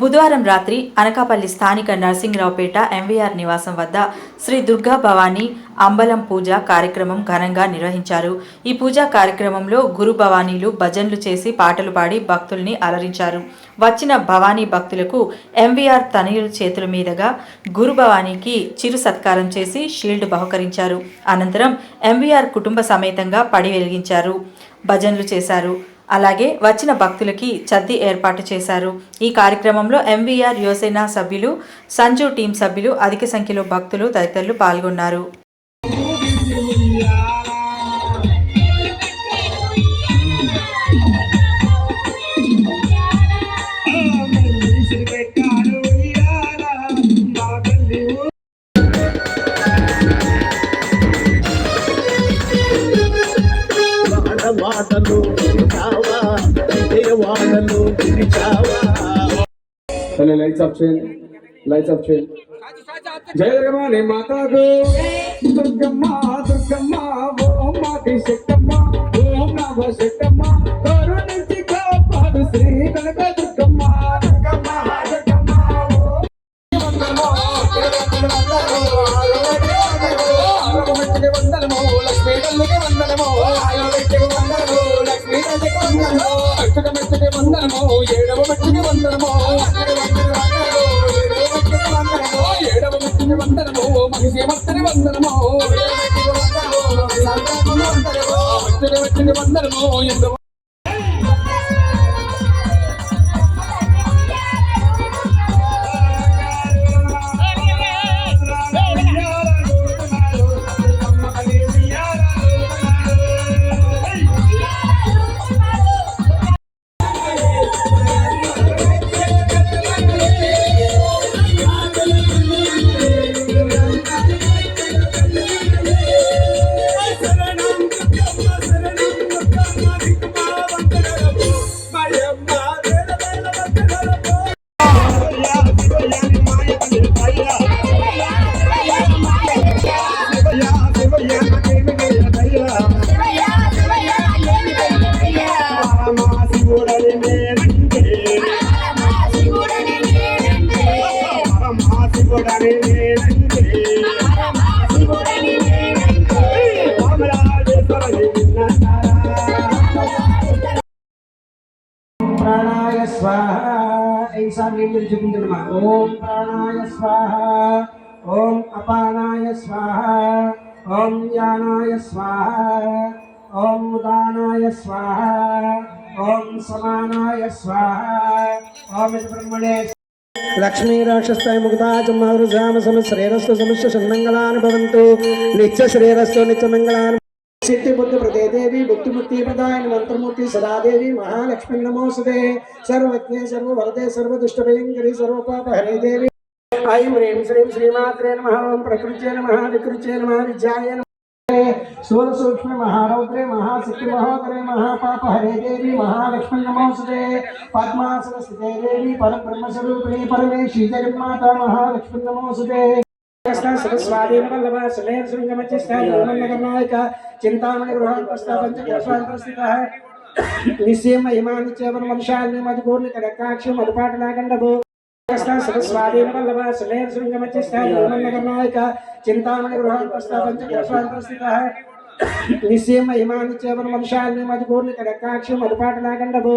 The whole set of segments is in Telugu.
బుధవారం రాత్రి అనకాపల్లి స్థానిక నరసింగరావుపేట ఎంవీఆర్ నివాసం వద్ద శ్రీ దుర్గా భవానీ అంబలం పూజ కార్యక్రమం ఘనంగా నిర్వహించారు. ఈ పూజా కార్యక్రమంలో గురు భవానీలు భజన్లు చేసి పాటలు పాడి భక్తుల్ని అలరించారు. వచ్చిన భవానీ భక్తులకు ఎంవీఆర్ తనయుల చేతుల మీదుగా గురు భవానీకి చిరు సత్కారం చేసి షీల్డ్ బహుకరించారు. అనంతరం ఎంవీఆర్ కుటుంబ సమేతంగా పడి వెలిగించారు. భజన్లు చేశారు. అలాగే వచ్చిన భక్తులకి చద్ది ఏర్పాటు చేశారు. ఈ కార్యక్రమంలో ఎంవీఆర్ యువసేన సభ్యులు సంజు టీం సభ్యులు అధిక సంఖ్యలో భక్తులు తదితరులు పాల్గొన్నారు. మాటలు पहले lights off train lights off train जय दुर्गमाने माता को दुर्गम्मा दुर्गम्मा ओम माति शक्तम्मा ओम नव शक्तम्मा करुणिति का पाद श्री कनक दुर्गम्मा दुर्गम्मा वंदनमो वंदनमो आयो वंदनमो लक्ष्मी वंदनमो ఏడవ మెచ్చటి వందనము ఏడవ మెచ్చటి వందనము మహిషి మత్తని వందనము మెచ్చటి మెచ్చటి వందనము ఎందు ఈసారి నీళ్ళు చూపించడమా ఓం ప్రాణాయ స్వాహ ఓం అపానాయ స్వాహ ఓం యానాయ స్వాహ ఓం ఉదానాయ స్వాహ ఓం సమానాయ స్వాహ. ఓం బ్రహ్మణే. లక్ష్మీ రాక్షస్తాయ ముగ్ధాచమారుజామ సమశ్రేరస్సు సమస్య సన్మంగళాన్ని భవంతు నిత్య శ్రేరస్సు నిత్య మంగళాన్ని సిద్ధి బుద్ధి ప్రదేదేవి బుద్ధిముక్తి ప్రదాయని మంత్రమూర్తి సదాదేవి మహాలక్ష్మి నమోసదే సర్వజ్ఞే సర్వవరదే సర్వదుష్టభయంకరి సర్వపాప హరే దేవి ఐం హ్రీం శ్రీం శ్రీమాత్రే నమ ఓం ప్రకృత్యే నమ వికృత్యే నమ విద్యాయ నమ స్థూల సూక్ష్మ మహారౌద్రే మహాశక్తి మహోదరే మహాపాప హరే దేవి మహాలక్ష్మి నమోసదే పద్మాసన స్థితే దేవి పరబ్రహ్మస్వరూపిణి పరమేశ్వరి జగన్మాత మహాలక్ష్మి నమోసదే సరస్వాదీన వల్లభ సమేర్ శృంగమధ్యస్థాయిక చింతామణి గృహాన్ ప్రస్థాపించస్థిత నిశ్చయం మహిమాని చేవన వంశాన్ని మధుకూర్ణి కడకాక్షి మధుపాట నాగండభు. సరస్వాదీన వల్లభ సమేర్ శృంగమధ్యస్థాయిక చింతామణి గృహాన్ ప్రస్థాపించస్థిత నిశ్చయం మహిమాని చేవన వంశాన్ని మధుకూర్ణి కడకాక్షి మధుపాట నాగండభు.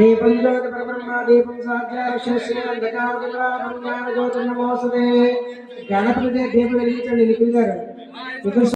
దీపం జ్యోతి పరబ్రహ్మ దీపం సాధ్యాన జ్యోతి నమోసదే గణపతి దీపం వెలిగించండి నిఖిల్ గారు నిఖిల్